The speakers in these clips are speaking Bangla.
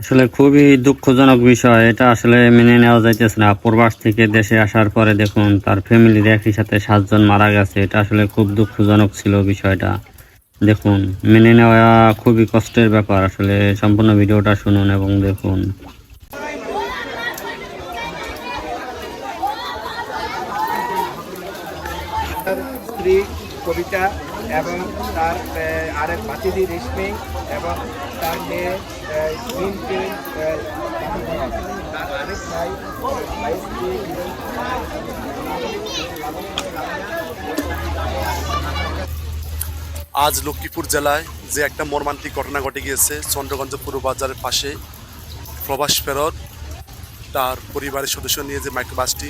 আসলে খুবই দুঃখজনক বিষয়। এটা আসলে মেনে নেওয়া যাইতেছে না। প্রবাস থেকে দেশে আসার পরে দেখুন, তার ফ্যামিলির একই সাথে সাতজন মারা গেছে। এটা আসলে খুব দুঃখজনক ছিল বিষয়টা। দেখুন, মেনে নেওয়া খুবই কষ্টের ব্যাপার। আসলে সম্পূর্ণ ভিডিওটা শুনুন এবং দেখুন। কবিতা এবং তার আরেক ভাতিজি রেশমি এবং তার মেয়ে তার আরেক ভাই আজ লক্ষ্মীপুর জেলায় যে একটা মর্মান্তিক ঘটনা ঘটে গিয়েছে, চন্দ্রগঞ্জ পুরো বাজারের পাশে প্রবাস ফেরত, তার পরিবারের সদস্য নিয়ে যে মাইক্রোবাসটি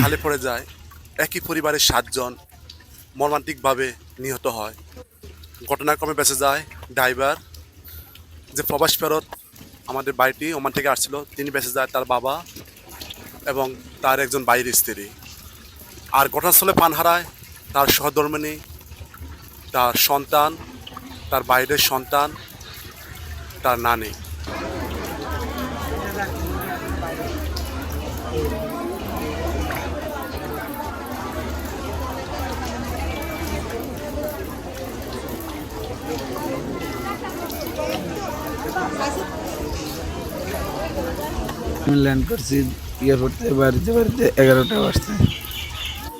খালে পড়ে যায়, একই পরিবারের সাতজন মর্মান্তিকভাবে নিহত হয়। ঘটনাক্রমে বেঁচে যায় ড্রাইভার যে প্রবাস ফেরত আমাদের বাড়িটি ওমান থেকে আসছিল, তিনি বেঁচে যায় তার বাবা এবং তার একজন বাইরের স্ত্রী। আর ঘটনাস্থলে পান হারায় তার সহধর্মিনী, তার সন্তান, তার বাইরের সন্তান, তার নানি। আমি ল্যান্ড করছি এয়ারপোর্ট থেকে বাড়িতে বাড়িতে এগারোটা বাজছে।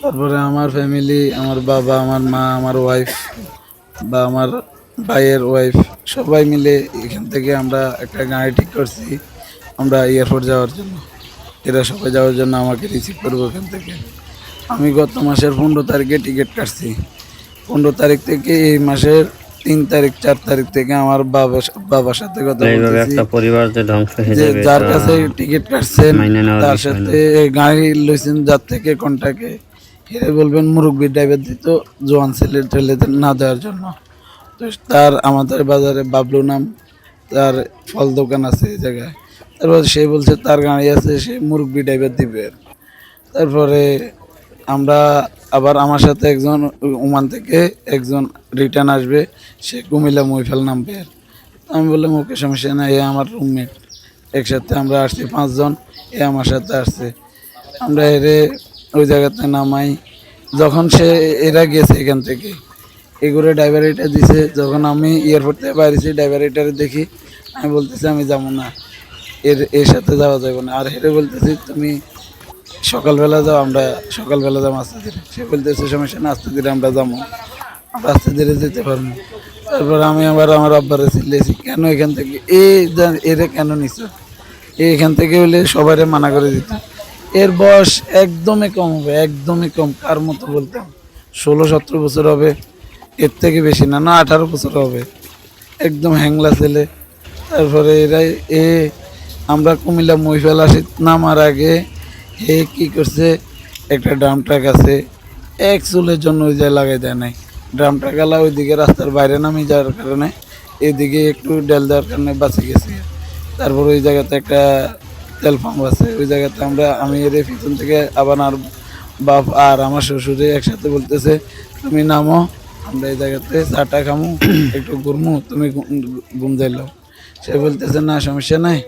তারপরে আমার ফ্যামিলি আমার বাবা, আমার মা, আমার ওয়াইফ বা আমার ভাইয়ের ওয়াইফ সবাই মিলে এখান থেকে আমরা একটা গাড়ি ঠিক করছি, আমরা এয়ারপোর্ট যাওয়ার জন্য। এরা সবাই যাওয়ার জন্য আমাকে রিসিভ করব এখান থেকে। আমি গত মাসের পনেরো তারিখে টিকিট কাটছি। পনেরো তারিখ থেকে এই মাসের তিন তারিখ চার তারিখ থেকে আমার বাবা বাবার সাথে কথা এইভাবে একটা পরিবার যে ধ্বংস হয়ে যাবে যার কাছে টিকিট কাটছেন তার সাথে গাড়ি লইছেন যার থেকে কন্টাকে হেরে বলবেন মুরব্বী ড্রাইভার দিত জোয়ান ছেলে ঠেলেদের না দেওয়ার জন্য। তো তার আমাদের বাজারে বাবলু নাম তার ফল দোকান আছে এই জায়গায়। তারপর সে বলছে তার গাড়ি আছে সে মুরব্বী ড্রাইভার দিবে। তারপরে আমরা আবার আমার সাথে একজন ওমান থেকে একজন রিটার্ন আসবে, সে কুমিল্লা মহিফাল নামবে আমি বললাম, ওকে, সমস্যা নাই, এ আমার রুমমেট একসাথে আমরা আসছি পাঁচজন, এ আমার সাথে আসছে। আমরা এরে ওই জায়গাতে নামাই। যখন সে এরা গেছে এখান থেকে, এগুলো ড্রাইভার এটা দিছে, যখন আমি এয়ারপোর্ট থেকে বাইরেছি ড্রাইভার এটারে দেখি, আমি বলতেছি, আমি যাব না। এর এর সাথে যাওয়া যাবে না। আর হেরে বলতেছি, তুমি সকালবেলা যাও, আমরা সকালবেলা যাব, আস্তে ধীরে। সে বলতেছে, সমস্যা না আস্তে ধীরে আমরা যাব। আমরা আস্তে ধীরে যেতে পারব। তারপর আমি আবার আমার আব্বারে চিল্লেছি কেন এখান থেকে? এ যা- এরে কেন নিছ? এখান থেকে হলে সবাই মানা করে দিত। এর বয়স একদমই কম হবে, একদমই কম, কার মতো বলতাম ষোলো, সতেরো বছর হবে, এর থেকে বেশি না না, আঠারো বছর হবে। একদম হ্যাংলা ছেলে। তারপরে এরা এ, আমরা কুমিল্লা মহিফেল আসি, নামার আগে হে কি করছে? একটা ড্রাম ট্রাক আছে। এক চুলের জন্য ওই জায়গায় লাগাই দেয় নাই। ড্রাম ট্রাকালা ওইদিকে রাস্তার বাইরে নামি যাওয়ার কারণে এদিকে একটু ডেল দেওয়ার কারণে বাঁচে গেছে। তারপর ওই জায়গাতে একটা তেল পাম্প আছে। ওই জায়গাতে আমরা, আমি এর পিছন থেকে আবার আর বাপ আর আমার শ্বশুরে একসাথে বলতেছে, তুমি নামো, আমরা এই জায়গাতে চাটা খামু, একটু ঘুরমু, তুমি ঘুম- যাইলো। সে বলতেছে, না, সমস্যা নাই,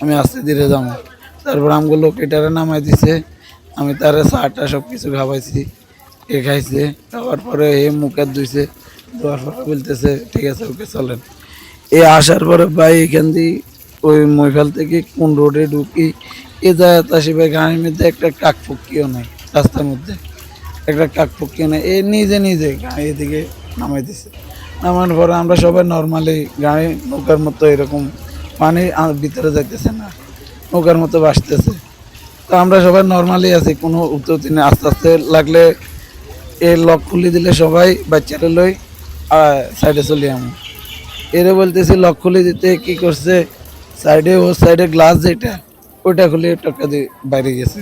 আমি আস্তে ধীরে যাব। তারপর আমগুলো লোকেটারে নামাই দিছে। আমি তারে চাটা সব কিছু খাওয়াইছি, এ খাইছে, খাওয়ার পরে এ মুখে ধুইছে, ধোয়ার পরে বলতেছে, ঠিক আছে, ওকে চলেন। এ আসার পরে ভাই এখান দিয়ে ওই মহিফাল থেকে কোন রোডে ঢুকি, এ যায় তাসি ভাই গাড়ির মধ্যে একটা কাক পক্ষীও নেই রাস্তার মধ্যে। একটা কাক পক্ষীও নেই এ নিজে নিজে গাড়ি এদিকে নামাই দিছে। নামার পরে আমরা সবাই নর্মালি গাড়ি নৌকার মতো এরকম পানি ভিতরে যাইতেছে না। নৌকার মতো ভাসতেছে তো আমরা সবাই নর্মালি আছি, কোনো উত্তরতি নেই। আস্তে আস্তে লাগলে এ লক খুলি দিলে সবাই বাচ্চারা লই সাইডে চলে আমি এরে বলতেছি লক খুলে দিতে কি করছে? সাইডে ও সাইডে গ্লাস যেটা, ওইটা খুলে টক্কা দিয়ে বাইরে গেছে।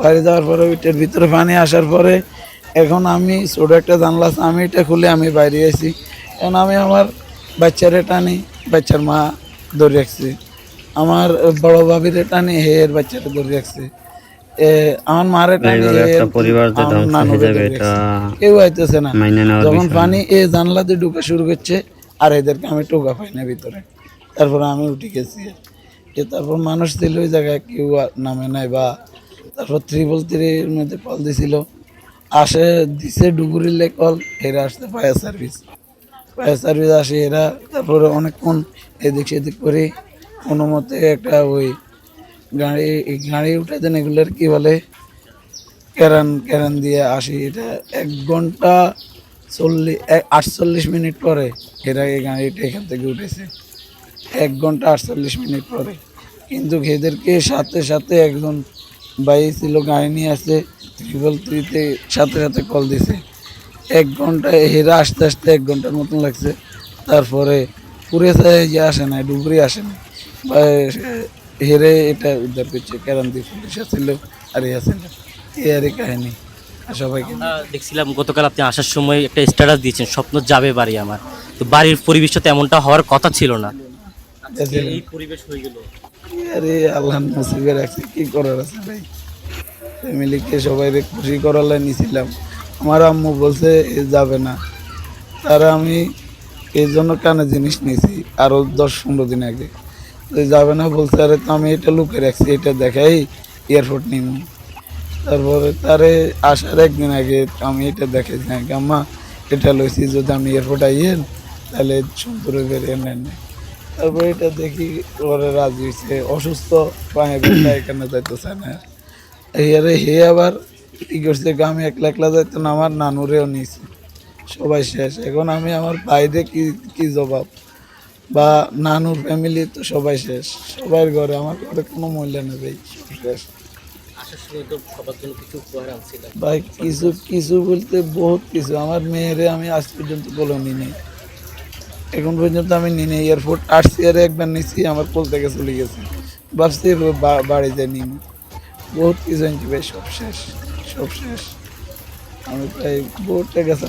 বাইরে যাওয়ার পরে ওইটার ভিতরে পানি আসার পরে এখন আমি ছোট একটা জানলা আমি এটা খুলে আমি বাইরে আছি এখন আমি আমার বাচ্চারে টানি, বাচ্চার মা ধরে রাখছি। আমার বড় ভাবির টানি হে এর বাচ্চাটা ধরে রাখছে। আমার মারে টানি পরিবার। কেউ আইতেছে না। যখন পানি এ জানলা দিয়ে ঢুকে শুরু করছে আর এদেরকে আমি টোকা পাই না ভিতরে। তারপরে আমি উঠে গেছি। যে তারপর মানুষ ছিল ওই জায়গায় কেউ নামে নাই বা। তারপর ত্রিপল থ্রির মধ্যে কল দিছিল। আসে দিছে ডুবুরিলে কল এরা আসতে ফায়ার সার্ভিস। ফায়ার সার্ভিস আসে এরা তারপরে অনেকক্ষণ এদিক সেদিক করে কোনো মতে একটা ওই গাড়ি গাড়ি উঠাতে এগুলোর কি বলে? ক্যারান ক্যারান দিয়ে আসি। এটা এক ঘণ্টা চল্লিশ আটচল্লিশ মিনিট পরে এরা এই গাড়িটা এখান থেকে উঠেছে। এক ঘণ্টা আটচল্লিশ মিনিট পরে। কিন্তু এদেরকে সাথে সাথে একজন ভাই ছিল, গাড়ি নিয়ে আসছে ট্রিপল থ্রিতে সাথে সাথে কল দিছে। এক ঘণ্টা হেরা আসতে আসতে এক ঘণ্টার মতন লাগছে। তারপরে পুরে যে আসে না, ডুবরি আসে না। হেরে এটা উদ্ধার করছে। কেরান্তি পুলিশ আসছিল আর ইয়ে এই আর কাহিনী। আর সবাইকে দেখছিলাম গতকাল আপনি আসার সময় একটা স্ট্যাটাস দিয়েছেন স্বপ্ন যাবে বাড়ি আমার। তো বাড়ির পরিবেশটা তেমনটা হওয়ার কথা ছিল না। এই পরিবেশ হয়ে গেল। আরে আল্লাহ নসিবে রাখছে কি করার আছে ভাই? ফ্যামিলিকে খুশি করালে নিছিলাম। আমার আম্মু বলছে এ যাবে না। তারা আমি এই জন্য কানে জিনিস নিয়েছি আরও দশ পনেরো দিন আগে। যাবে না বলছে, আরে তো আমি এটা লুকে রাখছি, এটা দেখাই, এয়ারপোর্ট নিব তারপরে তারে আসার একদিন আগে আমি এটা দেখাইছি নাকি আম্মা, এটা লইছি, যদি আমি এয়ারপোর্ট আইয়েন তাহলে সন্তরে বেরিয়ে নেন তারপরে এটা দেখি ওরে রাজি হয়েছে অসুস্থ, পায়ে ব্যথা, এখানে যাইতে চায় না হেয়ারে হে আবার কি করছে আমি একলা একলা যাইতো না, আমার নানুরেও নিয়েছি। সবাই শেষ। এখন আমি আমার বাইরে কি কি জবাব? বা নানুর ফ্যামিলি তো সবাই শেষ। সবার ঘরে আমার ঘরে কোনো মূল্য নেই সব শেষ ভাই কিছু কিছু বলতে বহুত কিছু। আমার মেয়েরে আমি আজ পর্যন্ত বলে নি নেই। এখন পর্যন্ত আমি নি নেই। এয়ারপোর্ট আসছি আর একবার নিছি আমার কোল থেকে চলে গেছে। ভাবছি রো- বা- বাড়িতে নিই বহুত কিছু আনছি ভাই সব শেষ সব শেষ। আমি প্রায় বহুতটা গেছে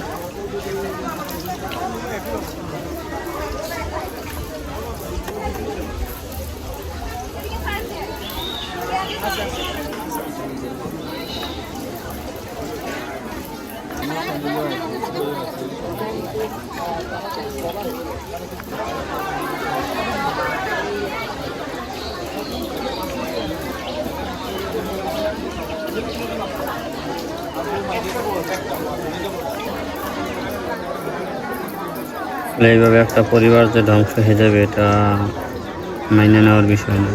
এইভাবে একটা পরিবার যে ধ্বংস হয়ে যাবে, এটা মাইনে নেওয়ার বিষয় না।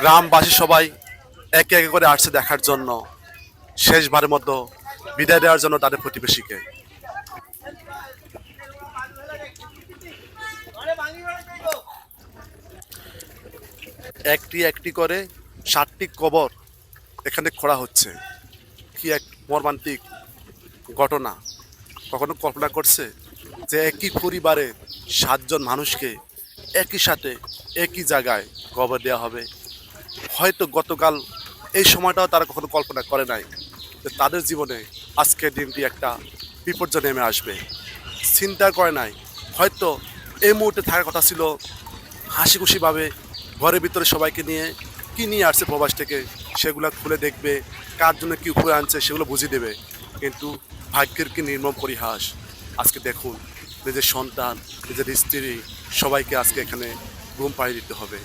গ্রামবাসী সবাই একে একে করে আসছে দেখার জন্য। শেষবারের মতো বিদায় দেওয়ার জন্য তাদের প্রতিবেশীকে। একটি একটি করে ষাটটি কবর এখানে খোঁড়া হচ্ছে। কি এক মর্মান্তিক ঘটনা? কখনো কল্পনা করছে যে একই পরিবারে সাতজন মানুষকে একই সাথে, একই জায়গায় কবর দেওয়া হবে? হয়তো গতকাল এই সময়টাও তারা কখনো কল্পনা করে নাই যে তাদের জীবনে আজকের দিনটি একটা বিপর্যয় নেমে আসবে। চিন্তা করে নাই। হয়তো এই মুহূর্তে থাকার কথা ছিল হাসি খুশিভাবে ঘরের ভিতরে সবাইকে নিয়ে কি নিয়ে আসছে প্রবাস থেকে সেগুলো খুলে দেখবে, কার জন্য কী উপরে আনছে সেগুলো বুঝিয়ে দেবে। কিন্তু ভাগ্যের কি নির্মম পরিহাস? আজকে দেখুন, নিজের সন্তান, নিজের স্ত্রী সবাইকে আজকে এখানে ঘুম পাড়িয়ে দিতে হবে।